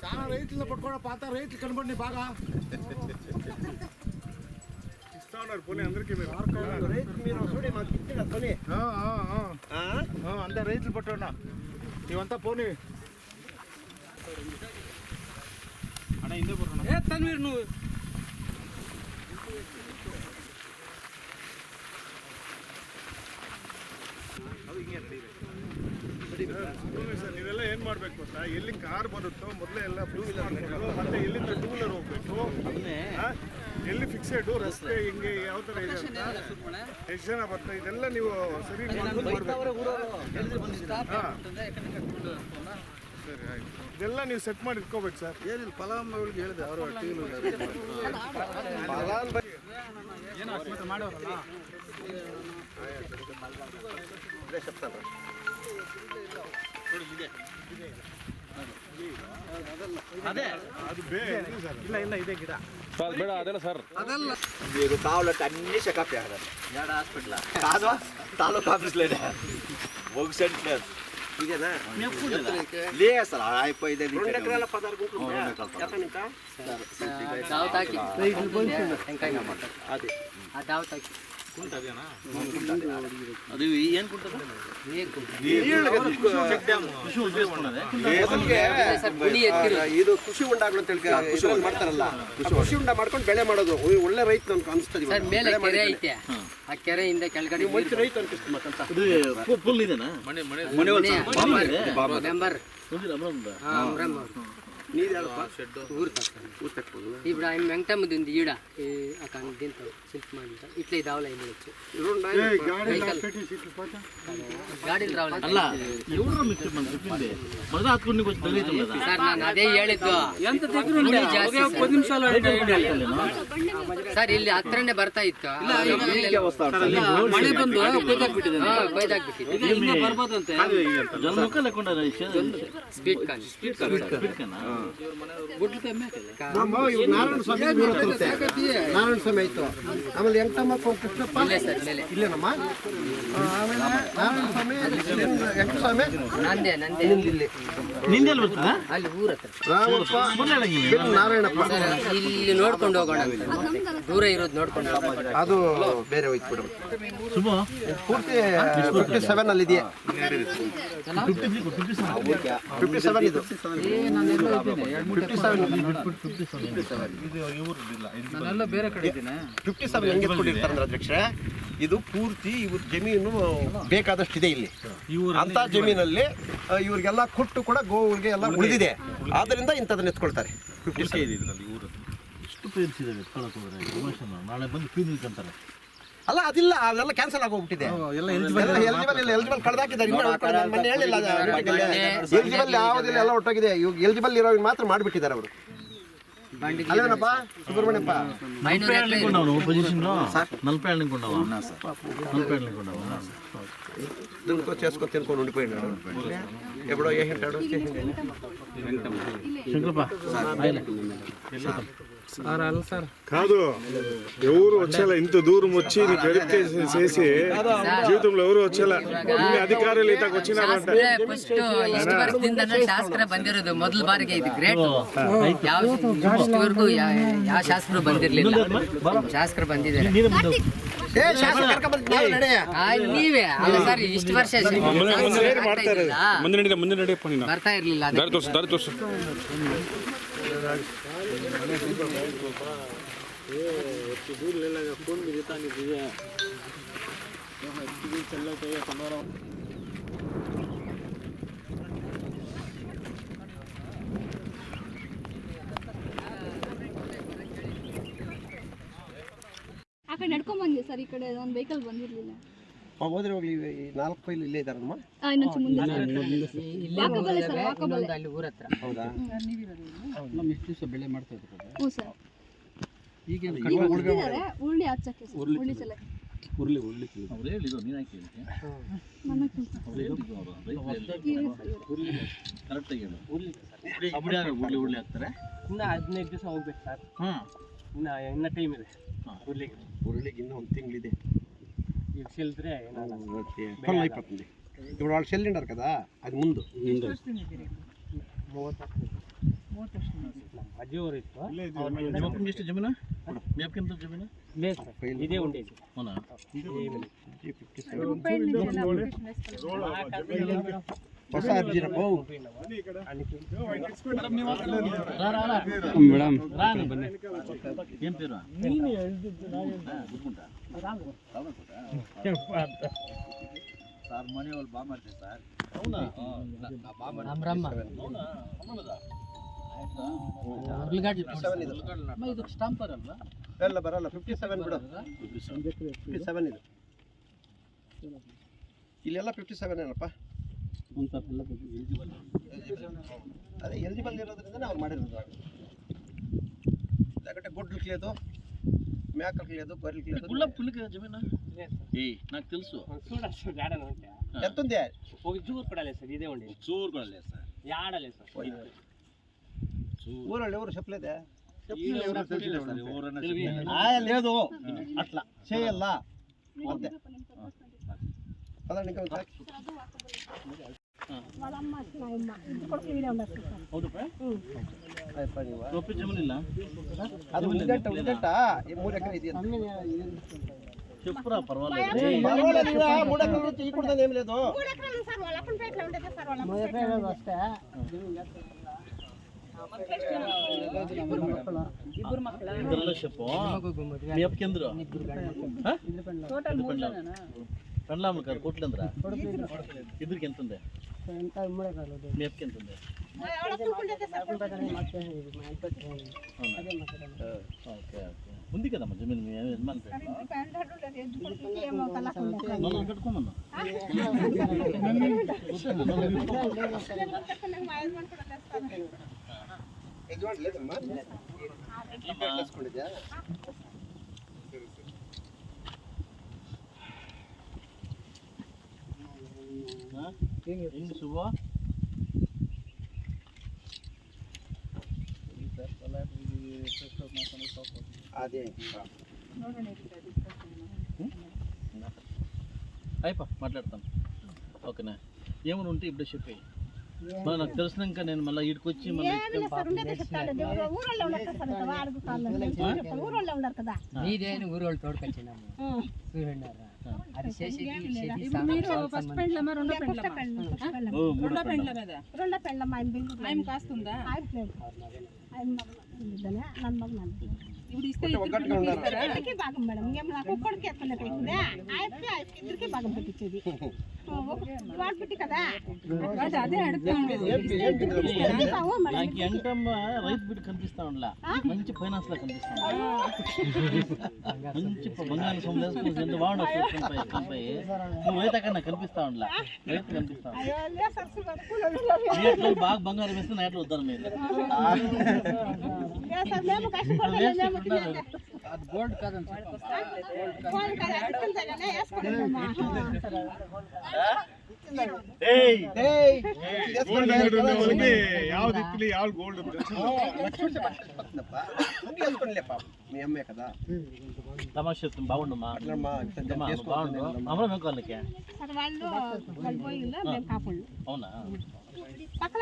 Sana rate lo berkurang, patah rate kan berani bagah. ఉన్నారు పోనీ అందరికీ మీరు రైతు మీరు చూడి మాకు ఇచ్చిన పని ఆ, ఆ, ఆ. ఆ, అందరు రైతులు పట్టున్నా ఇవంతా పోనీ ಸುಮ್ಮನೆ ಸರ್ ನೀವೆಲ್ಲ ಏನ್ ಮಾಡ್ಬೇಕು ಗೊತ್ತಾ ಎಲ್ಲಿ ಕಾರ್ ಬರುತ್ತೋ ಮೊದಲೇ ಎಲ್ಲ ಟೂ ವೀಲರ್ ಮತ್ತೆ ಎಲ್ಲಿಂದ ಟೂ ವೀಲರ್ ಹೋಗ್ಬೇಕು ಆ? ಎಲ್ಲಿ ಫಿಕ್ಸೆಡ್ ರಸ್ತೆ ಹಿಂಗೆ ಯಾವ ತರ ಇದೆ ಅಂತ ಎಷ್ಟು ಜನ ಬರ್ತಾ ಇದೆಲ್ಲ ನೀವು ಸರಿ. ಸರಿ ಆಯ್ತು. ಇದೆಲ್ಲ ನೀವು ಸೆಟ್ ಮಾಡಿ ಇಟ್ಕೋಬೇಕು ಸರ್ ಏನಿಲ್ಲ ಫಲಾನುಭವಿಗಳಿಗೆ ಹೇಳಿದೆ ಅವರು ಅದು. ಬೇ ಇದು ಸರ್ ಇಲ್ಲ ಇಲ್ಲ ಇದೆ ಗಿಡ మీరు కావాలంటే అన్ని చెకప్ చేయాలి ఏడ హాస్పిటల్ కాదు తాలూకా ఆఫీస్ లేదే ఒక సెంట్ లేదు ఇదేనా లేదు సార్ అయిపోయింది రెండు ఎకరాల పదహారు గుంటలు అది ಅದು ಏನು ಇದು ಕೃಷಿ ಉಂಡಾಗಳು ಅಂತ ಹೇಳಿ ಉಂಡ. ಮಾಡ್ತಾರಲ್ಲ. ಕೃಷಿ ಉಂಡ. ಮಾಡ್ಕೊಂಡು ಬೆಳೆ ಮಾಡೋದು. ಒಳ್ಳೆ ರೈತ ನನ್ಗೆ ಅನಿಸ್ತದೆ ಐತೆ. ಆ ಹಿಂದೆ ಕೆಳಗಡೆ ರೈತ ಅಂತ. ಮತ್ತಂತ ಫುಲ್ ಇದೆನಾ? ಮನೆ నీది ఆడప్ప ఊరు తక్కువ ఊరు తక్కువ ఇప్పుడు ఆయన వెంకటమ్మది ఉంది ఈడ ఈ అక్కడ దీంతో శిల్ప మంట ఇట్లా దావలు అయింది వచ్చు ಗಾಡಿ ರಾವಲ್ಲ ಅಲ್ಲ ఎవరు మీకు చెప్పండి చెప్పింది మొదట హత్తుకుని కొంచెం తెలియదు కదా ಸರ್ ನಾನು ಅದೇ ಹೇಳಿದ್ದು ఎంత దగ్గర ಇಲ್ಲಿ ಜಾಸ್ತಿ పది నిమిషాలు ಸರ್ ಇಲ್ಲಿ ಹತ್ರನೇ ಬರ್ತಾ ಇತ್ತು ಮಳೆ ಬಂದು ಕೊಯ್ದಾಕ್ಬಿಟ್ಟಿದೆ ಹಾ, ಕೊಯ್ದಾಕ್ಬಿಟ್ಟಿದೆ ಬರ್ಬೋದಂತೆ ಜನ ಮುಖ ಲೆಕ್ಕೊಂಡ ಸ್ಪೀಡ್ ಕಾನ್ నారాయణ స్వామి Narayana Swamy Narayana Swamy ಆಯ್ತು ಆಮೇಲೆ ಎಂಕಮ್ಮ ಕೃಷ್ಣಪ್ಪ ಇಲ್ಲೇನಮ್ಮ ಆಮೇಲೆ ನಾರಾಯಣ ಸ್ವಾಮಿ ವೆಂಕಟಸ್ವಾಮಿ ಇಲ್ಲಿ ನಿಂದೆಲ್ಲ ಬರ್ತದ ಅಲ್ಲಿ ಊರ ರಾಮಪ್ಪ ನಾರಾಯಣಪ್ಪ ಇಲ್ಲಿ ನೋಡ್ಕೊಂಡು ಹೋಗೋಣ ದೂರ ಇರೋದು ನೋಡ್ಕೊಂಡು ಅದು ಬೇರೆ ಹೋಯ್ತು ಬಿಡು ಪೂರ್ತಿ ಫಿಫ್ಟಿ ಸೆವೆನ್ ಅಲ್ಲಿ ಇದೆಯಾ ಫಿಫ್ಟಿ ಸೆವೆನ್ ಇದು ಬೇರೆ ಕಡೆ ಇದ್ದೀನಿ. ಫಿಫ್ಟಿ ಸೆವೆನ್ ಹೆಂಗೆ ಎತ್ಕೊಂಡಿರ್ತಾರೆ ಅಧ್ಯಕ್ಷರೇ ಇದು ಪೂರ್ತಿ ಇವ್ರ ಜಮೀನು ಬೇಕಾದಷ್ಟು ಇದೆ ಇಲ್ಲಿ ಅಂತ ಜಮೀನಲ್ಲಿ ಇವ್ರಿಗೆಲ್ಲ ಕೊಟ್ಟು ಕೂಡ ಗೋವುಗಳಿಗೆ ಎಲ್ಲ ಉಳಿದಿದೆ. ಆದ್ರಿಂದ ಇಂಥದನ್ನ ಎತ್ಕೊಳ್ತಾರೆ. ಫಿಫ್ಟಿ ಇಷ್ಟು ಪೇರ್ಸ್ ಇದಾವೆ ಎತ್ಕೊಳಕ್ ನಾಳೆ ಬಂದು ಕ್ಲೀನ್ ಇಟ್ಕೊಂತಾರೆ. ಅಲ್ಲ ಅದಿಲ್ಲ ಅದೆಲ್ಲ ಕ್ಯಾನ್ಸಲ್ ಆಗೋಗ್ಬಿಟ್ಟಿದೆ ಎಲಿಜಿಬಲ್ ಇಲ್ಲ ಎಲಿಜಿಬಲ್ ಕಳೆದಾಕಿದ್ದಾರೆ ಇನ್ನೂ ಉಳ್ಕೊಂಡಿದೆ. ನಾನು ಮೊನ್ನೆ ಹೇಳಿಲ್ಲ ಎಲಿಜಿಬಲ್ ಯಾವುದಿಲ್ಲ ಎಲ್ಲ ಒಟ್ಟಾಗಿದೆ ಇವಾಗ ಎಲಿಜಿಬಲ್ ಇರೋ ಮಾತ್ರ ಮಾಡಿಬಿಟ್ಟಿದ್ದಾರೆ ಅವರು ಅಲ್ಲೇನಪ್ಪ ಸುಬ್ರಹ್ಮಣ್ಯಪ್ಪ ಐನೂರು ಎಕರೆ ಇದೆ. ఉండవు పొజిషన్ లో నలభై ఏళ్ళకి ఉండవు నలభై ఏళ్ళకి ఉండవు దుంకో చేసుకొని తినుకొని ఉండిపోయినాడు ఎప్పుడో ఏ తింటాడు శంకరప్ప కాదు ఎవరు వచ్చేలా ఇంత దూరం వచ్చి నీకు వెరిఫికేషన్ చేసి జీవితంలో ఎవరు వచ్చేలా ఇన్ని అధికారులు ఇతకు వచ్చినారంటే ಶಾಸ್ತ್ರ ಫಸ್ಟ್ ಇಷ್ಟು ವರ್ಷದಿಂದನೂ ಶಾಸ್ತ್ರ ಬಂದಿರೋದು ಮೊದಲ ಬಾರಿಗೆ ಇದು ಗ್ರೇಟ್ ಯಾವ ಇಷ್ಟವರೆಗೂ ಯಾವ ಶಾಸ್ತ್ರ ಬಂದಿರ್ಲಿಲ್ಲ ಶಾಸ್ತ್ರ ಬಂದಿದ್ದಾರೆ ನೀನು ಮುಂದೆ ಹೋಗು. ಏ ಶಾಸಕ ಕರ್ಕೊಂಡ್ಬಂದಿದ್ದೆ, ನಡೆ. ಆ, ನೀವೇ ಅಲ್ಲ ಸರ್ ಇಷ್ಟು ವರ್ಷ ಮಾಡ್ತಾ ಇರೋದು ಮುಂದೆ ನಡಿ ಮುಂದೆ ನಡಿಯಪ್ಪ ನೀನು ಬರ್ತಾ ಇರ್ಲಿಲ್ಲ ಅದಕ್ಕೆ. ದಾರಿ ತೋರ್ಸು ದಾರಿ ತೋರ್ಸು ಆ ಕಡೆ ನಡ್ಕೊಂಡ್ ಬಂದ್ವಿ ಸರ್, ಈ ಕಡೆ ಒಂದು ವೆಹಿಕಲ್ ಬಂದಿರ್ಲಿಲ್ಲ ಹೋದ್ರೆ ಹೋಗ್ಲಿ ಈ ನಾಲ್ಕು ಫೈಲ್ ಇಲ್ಲೇ ಇದಾರಮ್ಮ. ಇನ್ನೊಂದು ಅಲ್ಲಿ ಊರ ಹತ್ರ ಹೌದಾ? ನಮ್ಮ ಸರ್ ದಿವಸ ಬೆಳೆ ಉರುಳಿ. ಅವ್ರು ಹೇಳಿದ್ರು. ಕರೆಕ್ಟಾಗಿ ಹೇಳು ಉರುಳಿ ಉರುಳಿ ಉರುಳಿ ಹಾಕ್ತಾರೆ ಇನ್ನ ಹದಿನೈದು ದಿವಸ ಹೋಗ್ಬೇಕು ಸರ್. ಹಾಂ ಇನ್ನ ಇನ್ನ ಟೈಮ್ ಇದೆ. ಉರ್ಲಿಕ್ಕೆ ಉರುಳಿಗೆ ಇನ್ನೂ ಒಂದು ತಿಂಗಳಿದೆ. ಈಗ ಸಿಲ್ದ್ರೆ ಏನಾಗಲ್ಲ ట్వెల్వ్ అయిపోతుంది ఇప్పుడు వాళ్ళు సిలిండర్ కదా అది ముందు ಮೂವತ್ತು ಅಜ್ಜಿಯವರು ಇತ್ತು ನಿಮ್ಮ ಅಪ್ಪನಿಗೆ ಎಷ್ಟು ಜಮೀನು మీ అప్పకి ఎంత జమీను లేదు ಸರ್ ಇದೇ ఉండేది అవునా ಹೊಸ ಅರ್ಜಿನ ಓ రా రా రా సార్ మనీ వాళ్ళు బాగా మారితే సార్ ಸ್ಟಾಂಪರ್ ಅಲ್ವಾ ಎಲ್ಲ ಬರಲ್ಲ ಫಿಫ್ಟಿ ಸೆವೆನ್ ಬಿಡು. ಫಿಫ್ಟಿ ಸೆವೆನ್ ಇದು ಇಲ್ಲೆಲ್ಲ ಫಿಫ್ಟಿ ಸೆವೆನ್ ಏನಪ್ಪ ಅದೇ ಎಲಿಜಿಬಲ್ ಇರೋದ್ರಿಂದ ಅವ್ರು ಮಾಡಿರೋದು ಗುಡ್ ಅದು ಮ್ಯಾಕ ಕ್ಯಾಲ್ಕ್ಲೇಟರ್ ಬರಿ ಕ್ಯಾಲ್ಕ್ಲೇಟರ್ వాళ్ళమ్మ మా అమ్మ ఇద్దరు కొడుకులు వీడే ఉన్నారు అది ఉందంట ఉందంట ఈ మూడు ఎక్కడ ఇది చెప్పురా పర్వాలేదు మూడు ఎక్కడ నుంచి ఇక్కడదని ఏం లేదు ఇద్దరు మక్కలు చెప్పు మీ అప్పకెందురు ಸಣ್ಣಾಮಲ್ಕಾರ ಕೊಟ್ಲಂದ್ರ? ಇದ್ರಿಗೆ ಎಂತಂದೆ ಮೇಪ್ಕೆ ಎಂತಂದೆ ಓಕೆ ಓಕೆ. ಮುಂದಿಕ್ಕದಮ್ಮ ಜಮೀನು ಯಜಮಾನ್ ಕಟ್ಕೊಂಬನ್ನ ಯಜಮಾನ್ అయిపో మాట్లాడతాం. ఓకేనా? ఏమైనా ఉంటే ఇప్పుడే చెప్పి మరి నాకు తెలిసినాక నేను మళ్ళీ ఇక్కడికి వచ్చి మళ్ళీ ఊరోళ్ళు ఉన్నారు కదా ఊరోళ్ళు తోడుకొచ్చినాము? చూడండి రెండో పెండ్లమ్మ? ఆయన బిల్లు ఆయన కాస్తుందా? ఇప్పుడు ఇస్తే ఇద్దరికి భాగం మేడం. ఏం నాకు ఒక్కడికి ఎత్తలేకపోయిందా ఆయనకి ఇద్దరికి భాగం పెట్టించేది. నాకు ఎంటమ్మ రైతు బిడ్డ కనిపిస్తా ఉండలా? మంచి ఫైనాన్స్ లా కనిపిస్తా మంచి బంగారం సొమ్ము ఎంత బాగుండవు కంపై కంపై. నువ్వు రైతు అక్కడ నాకు కనిపిస్తా ఉండలా? రైతు కనిపిస్తా ఎట్లా బాగా బంగారం వేస్తే నా ఎట్లా వద్దాను మీరు మేము కష్టపడలేదు మేము తినేది. ಅದು ಗೋಲ್ಡ್ ಕಾದಂತ వాళ్ళు కదా అడుగుతుంటే వేసుకుంటామమ్మా ఏయ్, ಗೋಲ್ಡ್ వేసుకుంటే ಅವ್ರಿಗೆ ಯಾವ್ದು ಇತ್ತಲಿ ಯಾವ್ದು ಗೋಲ್ಡ್ లక్ష్మీస్తే పట్టుకొస్తుందప్ప. ముందు వేసుకోండిలే పాపం. మీ అమ్మే కదా తమాషా బాగుండమ్మా అట్లమ్మా ఇంత అమ్మా, చేసుకుంటుంది బాగుండు అమరా మీకు వాళ్ళకి సరే వాళ్ళు వాళ్ళు పోయిందా మేము కాపుళ్ళు అవునా పక్కన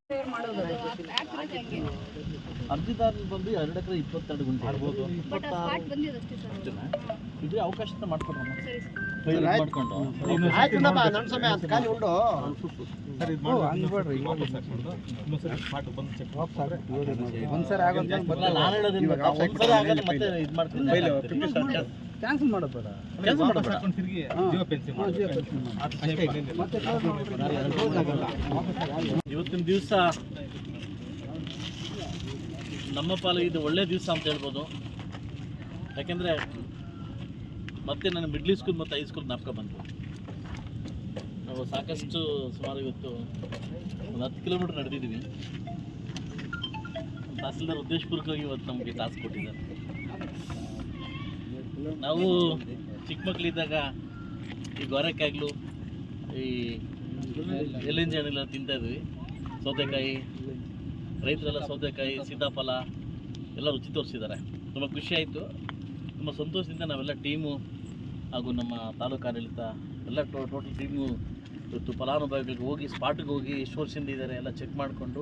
ಅರ್ಜಿದಾರರು ಬಂದು ಎರಡು ಎಕರೆ ಇಪ್ಪತ್ತೆರಡು ಗುಂಟೆ ಇರ್ಬೋದು. ಇದ್ರೆ ಅವಕಾಶ ಮಾಡ್ಕೊಂಡು. ಒಂದ್ಸರಿ ಆಗೋದು ನಾನು ಹೇಳೋದಿಲ್ಲ ಮತ್ತೆ ಇದು ಮಾಡ್ತೀನಿ. ಕ್ಯಾನ್ಸಲ್ ಮಾಡೋದು ಬೇಡ. ಕ್ಯಾನ್ಸಲ್ ಮಾಡೋದು ಬೇಡ. ಇವತ್ತಿನ ದಿವಸ ನಮ್ಮ ಪಾಲ ಇದು ಒಳ್ಳೆ ದಿವಸ ಅಂತ ಹೇಳ್ಬೋದು. ಯಾಕೆಂದರೆ ಮತ್ತೆ ನನ್ನ ಮಿಡ್ಲ್ ಸ್ಕೂಲ್ ಮತ್ತು ಹೈಸ್ಕೂಲ್ ನಾಪಕ ಬಂತು. ನಾವು ಸಾಕಷ್ಟು ಸುಮಾರು ಇವತ್ತು ಒಂದು ಹತ್ತು ಕಿಲೋಮೀಟ್ರ್ ನಡೆದಿದ್ದೀವಿ. ತಹಸೀಲ್ದಾರ್ ಉದ್ದೇಶಪೂರ್ವಕವಾಗಿ ಇವತ್ತು ನಮಗೆ ಟಾಸ್ಕ್ ಕೊಟ್ಟಿದ್ದಾರೆ. ನಾವು ಚಿಕ್ಕ ಮಕ್ಕಳಿದ್ದಾಗ ಈ ಗೊರಕ್ಕಾಗ್ಲು ಈ ಎಲ್ಲಿಂಜ ಹಣ್ಣೆಲ್ಲ ತಿಂತಾ ಇದ್ವಿ ಸೌತೆಕಾಯಿ, ರೈತರೆಲ್ಲ ಸೌತೆಕಾಯಿ, ಸೀತಾಫಲ ಎಲ್ಲ ರುಚಿ ತೋರಿಸಿದ್ದಾರೆ. ತುಂಬ ಖುಷಿ ಆಯಿತು. ತುಂಬ ಸಂತೋಷದಿಂದ ನಾವೆಲ್ಲ ಟೀಮು ಹಾಗೂ ನಮ್ಮ ತಾಲೂಕು ಆಡಳಿತ ಎಲ್ಲ ಟೋಟಲ್ ಟೀಮು ಇವತ್ತು ಫಲಾನುಭವಿಗಳಿಗೆ ಹೋಗಿ, ಸ್ಪಾಟ್ಗೆ ಹೋಗಿ ಎಷ್ಟು ವರ್ಷದಿಂದ ಇದ್ದಾರೆ ಎಲ್ಲ ಚೆಕ್ ಮಾಡಿಕೊಂಡು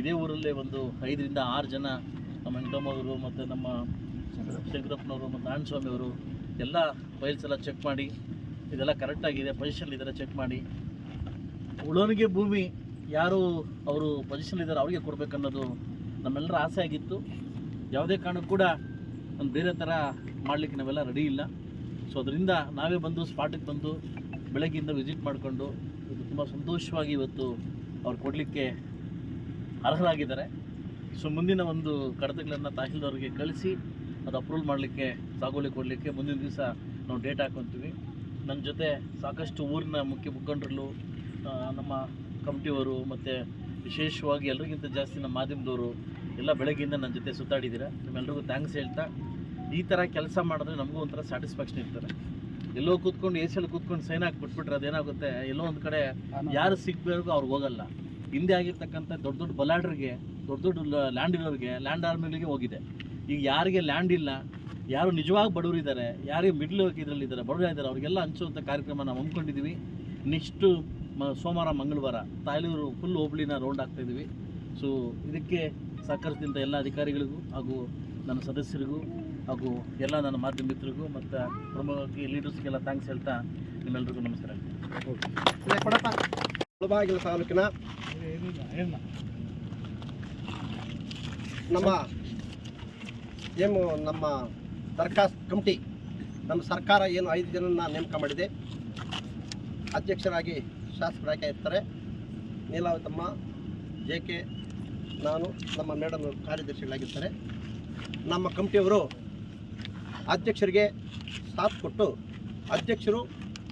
ಇದೇ ಊರಲ್ಲೇ ಒಂದು ಐದರಿಂದ ಆರು ಜನ ನಮ್ಮ ಹೆಂಗಮ್ಮವರು ಮತ್ತು ನಮ್ಮ ಶಂಕರಪ್ಪನವರು ಮತ್ತು ನಾರಾಯಣಸ್ವಾಮಿ ಅವರು ಎಲ್ಲ ಫೈಲ್ಸ್ ಎಲ್ಲ ಚೆಕ್ ಮಾಡಿ, ಇದೆಲ್ಲ ಕರೆಕ್ಟಾಗಿದೆ ಪೊಸಿಷನ್ ಇದ್ದಾರೆ ಚೆಕ್ ಮಾಡಿ. ಉಳೋನಿಗೆ ಭೂಮಿ ಯಾರು ಅವರು ಪೊಸಿಷನ್ ಇದ್ದಾರೆ ಅವರಿಗೆ ಕೊಡಬೇಕನ್ನೋದು ನಮ್ಮೆಲ್ಲರ ಆಸೆ ಆಗಿತ್ತು. ಯಾವುದೇ ಕಾರಣಕ್ಕೂ ಕೂಡ ಒಂದು ಬೇರೆ ಥರ ಮಾಡಲಿಕ್ಕೆ ನಾವೆಲ್ಲ ರೆಡಿ ಇಲ್ಲ. ಸೊ ಅದರಿಂದ ನಾವೇ ಬಂದು ಸ್ಪಾಟಿಗೆ ಬಂದು, ಬೆಳಗ್ಗೆಯಿಂದ ವಿಸಿಟ್ ಮಾಡಿಕೊಂಡು, ಇದು ತುಂಬ ಸಂತೋಷವಾಗಿ ಇವತ್ತು ಅವ್ರು ಕೊಡಲಿಕ್ಕೆ ಅರ್ಹರಾಗಿದ್ದಾರೆ. ಸೊ ಮುಂದಿನ ಒಂದು ಕಡತಗಳನ್ನು ತಹಶೀಲ್ದವ್ರಿಗೆ ಕಳಿಸಿ ಅದು ಅಪ್ರೂವಲ್ ಮಾಡಲಿಕ್ಕೆ ಸಾಗುವಳಿ ಕೊಡಲಿಕ್ಕೆ ಮುಂದಿನ ದಿವಸ ನಾವು ಡೇಟ್ ಹಾಕೊತೀವಿ. ನನ್ನ ಜೊತೆ ಸಾಕಷ್ಟು ಊರಿನ ಮುಖ್ಯ ಮುಖಂಡರು ನಮ್ಮ ಕಮಿಟಿಯವರು ಮತ್ತು ವಿಶೇಷವಾಗಿ ಎಲ್ರಿಗಿಂತ ಜಾಸ್ತಿ ನಮ್ಮ ಮಾಧ್ಯಮದವರು ಎಲ್ಲ ಬೆಳಗ್ಗೆಯಿಂದ ನನ್ನ ಜೊತೆ ಸುತ್ತಾಡಿದ್ದೀರಾ ನಿಮ್ಮೆಲ್ರಿಗೂ ಥ್ಯಾಂಕ್ಸ್ ಹೇಳ್ತಾ ಈ ಥರ ಕೆಲಸ ಮಾಡಿದ್ರೆ ನಮಗೂ ಒಂಥರ ಸ್ಯಾಟಿಸ್ಫ್ಯಾಕ್ಷನ್ ಇರ್ತಾರೆ ಎಲ್ಲೋ ಕೂತ್ಕೊಂಡು ಎ ಸಿಯಲ್ಲಿ ಕೂತ್ಕೊಂಡು ಸೈನ್ ಹಾಕಿ ಬಿಟ್ಬಿಟ್ರೆ ಅದೇನಾಗುತ್ತೆ? ಎಲ್ಲೋ ಒಂದು ಕಡೆ ಯಾರು ಸಿಗ್ಬೇಕು ಅವ್ರಿಗೆ ಹೋಗಲ್ಲ. ಹಿಂದೆ ಆಗಿರ್ತಕ್ಕಂಥ ದೊಡ್ಡ ದೊಡ್ಡ ಬಲಾಡ್ರಿಗೆ ದೊಡ್ಡ ದೊಡ್ಡ ಲ್ಯಾಂಡ್ ಇರೋರಿಗೆ ಲ್ಯಾಂಡ್ ಆರ್ಮಿಗಳಿಗೆ ಹೋಗಿದೆ. ಈಗ ಯಾರಿಗೆ ಲ್ಯಾಂಡ್ ಇಲ್ಲ, ಯಾರು ನಿಜವಾಗಿ ಬಡವರು ಇದ್ದಾರೆ ಯಾರಿಗೆ ಮಿಡ್ಲ್ ಇದರಲ್ಲಿ ಇದ್ದಾರೆ ಬಡವರು ಇದ್ದಾರೆ ಅವರಿಗೆಲ್ಲ ಹಂಚುವಂಥ ಕಾರ್ಯಕ್ರಮ ನಾವು ಹಮ್ಮಿಕೊಂಡಿದ್ದೀವಿ ನೆಕ್ಸ್ಟು ಮ, ಸೋಮವಾರ, ಮಂಗಳವಾರ ತಾಯಲೂರು ಫುಲ್ ಹೋಬಳಿನ ರೌಂಡ್ ಆಗ್ತಾಯಿದ್ದೀವಿ ಸೊ ಇದಕ್ಕೆ ಸಹಕರಿಸಿದಂಥ ಎಲ್ಲ ಅಧಿಕಾರಿಗಳಿಗೂ ಹಾಗೂ ನನ್ನ ಸದಸ್ಯರಿಗೂ ಹಾಗೂ ಎಲ್ಲ ನನ್ನ ಮಾಧ್ಯಮ ಮಿತ್ರರಿಗೂ ಮತ್ತು ಪ್ರಮುಖವಾಗಿ ಲೀಡರ್ಸ್ಗೆಲ್ಲ ಥ್ಯಾಂಕ್ಸ್ ಹೇಳ್ತಾ ನಿಮ್ಮೆಲ್ಲರಿಗೂ ನಮಸ್ಕಾರ ಮುಳಬಾಗಿಲು ತಾಲೂಕಿನ ನಮ್ಮ ಏನು ನಮ್ಮ ದರ್ಖಾಸ್ತ್ ಕಮಿಟಿ, ನಮ್ಮ ಸರ್ಕಾರ ಏನು ಐದು ಜನನ ನೇಮಕ ಮಾಡಿದೆ. ಅಧ್ಯಕ್ಷರಾಗಿ ಶಾಸಕರಾಗಿ ಇರ್ತಾರೆ? ನೀಲಾವತಮ್ಮ, ಜೆ ಕೆ, ನಾನು, ನಮ್ಮ ಮೇಡಮ್ ಕಾರ್ಯದರ್ಶಿಗಳಾಗಿರ್ತಾರೆ. ನಮ್ಮ ಕಮಿಟಿಯವರು ಅಧ್ಯಕ್ಷರಿಗೆ ಸಾಥ್ ಕೊಟ್ಟು, ಅಧ್ಯಕ್ಷರು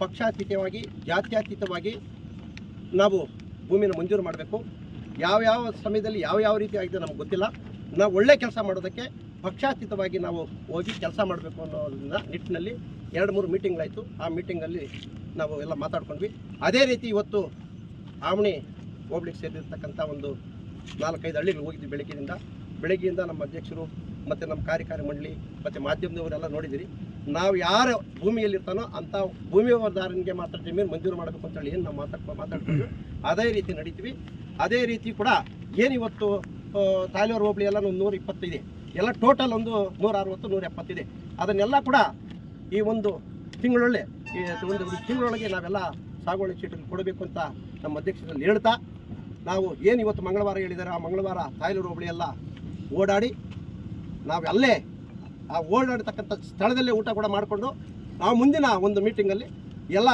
ಪಕ್ಷಾತೀತವಾಗಿ, ಜಾತ್ಯತೀತವಾಗಿ ನಾವು ಭೂಮಿನ ಮಂಜೂರು ಮಾಡಬೇಕು. ಯಾವ್ಯಾವ ಸಮಯದಲ್ಲಿ ಯಾವ ಯಾವ ರೀತಿ ಆಗಿದೆ ನಮ್ಗೆ ಗೊತ್ತಿಲ್ಲ. ನಾವು ಒಳ್ಳೆ ಕೆಲಸ ಮಾಡೋದಕ್ಕೆ ಪಕ್ಷಾತೀತವಾಗಿ ನಾವು ಹೋಗಿ ಕೆಲಸ ಮಾಡಬೇಕು ಅನ್ನೋದ್ರಿಂದ ನಿಟ್ಟಿನಲ್ಲಿ ಎರಡು ಮೂರು ಮೀಟಿಂಗ್ಗಳಾಯಿತು. ಆ ಮೀಟಿಂಗಲ್ಲಿ ನಾವು ಎಲ್ಲ ಮಾತಾಡ್ಕೊಂಡ್ವಿ. ಅದೇ ರೀತಿ ಇವತ್ತು ಆವಣಿ ಹೋಗ್ಲಿಕ್ಕೆ ಸೇರಿರ್ತಕ್ಕಂಥ ಒಂದು ನಾಲ್ಕೈದು ಹಳ್ಳಿಗಳು ಹೋಗಿದ್ವಿ ಬೆಳಗ್ಗೆಯಿಂದ. ಬೆಳಗ್ಗೆಯಿಂದ ನಮ್ಮ ಅಧ್ಯಕ್ಷರು ಮತ್ತು ನಮ್ಮ ಕಾರ್ಯಕಾರಿ ಮಂಡಳಿ ಮತ್ತು ಮಾಧ್ಯಮದವರೆಲ್ಲ ನೋಡಿದಿರಿ. ನಾವು ಯಾರ ಭೂಮಿಯಲ್ಲಿರ್ತಾನೋ ಅಂಥ ಭೂಮಿಯವರದಾರನಿಗೆ ಮಾತ್ರ ಜಮೀನು ಮಂಜೂರು ಮಾಡಬೇಕು ಅಂತೇಳಿ ಏನು ನಾವು ಮಾತಾಡ್ಕೊ ಮಾತಾಡ್ಕೊಂಡು ಅದೇ ರೀತಿ ನಡೀತೀವಿ. ಅದೇ ರೀತಿ ಕೂಡ ಏನಿವತ್ತು ತಾಲೂರು ಹೋಬಳಿ ಎಲ್ಲ ಒಂದು ನೂರ ಇಪ್ಪತ್ತಿದೆ ಎಲ್ಲ ಟೋಟಲ್ ಒಂದು ನೂರ ಅರವತ್ತು ನೂರ ಎಪ್ಪತ್ತಿದೆ ಅದನ್ನೆಲ್ಲ ಕೂಡ ಈ ಒಂದು ತಿಂಗಳೊಳ್ಳೆ, ಈ ಒಂದು ತಿಂಗಳೊಳಗೆ ನಾವೆಲ್ಲ ಸಾಗುವಳಿ ಚೀಟಿಗೆ ಕೊಡಬೇಕು ಅಂತ ನಮ್ಮ ಅಧ್ಯಕ್ಷರಲ್ಲಿ ಹೇಳ್ತಾ, ನಾವು ಏನು ಇವತ್ತು ಮಂಗಳವಾರ ಹೇಳಿದ್ದಾರೆ ಆ ಮಂಗಳವಾರ ತಾಯ್ಲೂರು ಹೋಬಳಿ ಎಲ್ಲ ಓಡಾಡಿ, ನಾವು ಅಲ್ಲೇ ಆ ಓಡಾಡ್ತಕ್ಕಂಥ ಸ್ಥಳದಲ್ಲೇ ಊಟ ಕೂಡ ಮಾಡಿಕೊಂಡು ನಾವು ಮುಂದಿನ ಒಂದು ಮೀಟಿಂಗಲ್ಲಿ ಎಲ್ಲ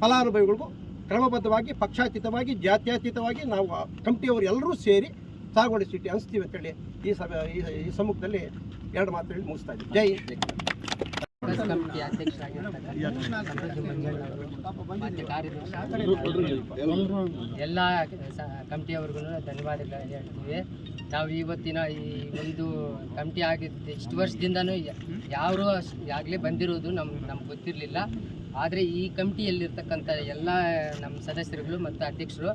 ಫಲಾನುಭವಿಗಳಿಗೂ ಕ್ರಮಬದ್ಧವಾಗಿ, ಪಕ್ಷಾತೀತವಾಗಿ, ಜಾತ್ಯಾತೀತವಾಗಿ ನಾವು ಕಮಿಟಿಯವರು ಎಲ್ಲರೂ ಸೇರಿ ಸಾಗುವಳಿ ಸಿಟಿ ಅನಿಸ್ತೀವಿ ಅಂತೇಳಿ ಈ ಸಭೆ, ಈ- ಸಮ್ಮುಖದಲ್ಲಿ ಎರಡು ಮಾತು ಹೇಳಿ ಮುಗಿಸ್ತಾ ಇದ್ದೀವಿ. ಜೈ ಎಲ್ಲ ಕಮಿಟಿಯವ್ರಿಗೂ ಧನ್ಯವಾದಗಳು ಹೇಳ್ತೀವಿ. ನಾವು ಇವತ್ತಿನ ಈ ಒಂದು ಕಮಿಟಿ ಆಗಿದ್ದು ಇಷ್ಟು ವರ್ಷದಿಂದನೂ ಯಾರು ಆಗಲೇ ಬಂದಿರೋದು ನಮ್, ನಮ್ಗೆ ಗೊತ್ತಿರಲಿಲ್ಲ. ಆದರೆ ಈ ಕಮಿಟಿಯಲ್ಲಿರ್ತಕ್ಕಂಥ ಎಲ್ಲ ನಮ್ಮ ಸದಸ್ಯರುಗಳು ಮತ್ತು ಅಧ್ಯಕ್ಷರು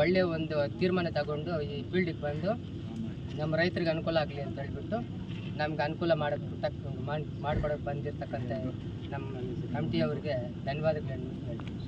ಒಳ್ಳೆಯ ಒಂದು ತೀರ್ಮಾನ ತಗೊಂಡು ಈ ಫೀಲ್ಡಿಗೆ ಬಂದು ನಮ್ಮ ರೈತರಿಗೆ ಅನುಕೂಲ ಆಗಲಿ ಅಂತ ಹೇಳ್ಬಿಟ್ಟು ನಮ್ಗೆ ಅನುಕೂಲ ಮಾಡಕ್ಕೆ ಮಾಡ್ಕೊಡಕ್ಕೆ ಬಂದಿರತಕ್ಕಂಥ ನಮ್ಮ ಕಮಿಟಿಯವರಿಗೆ ಧನ್ಯವಾದಗಳನ್ನು ಹೇಳ್ತೀನಿ.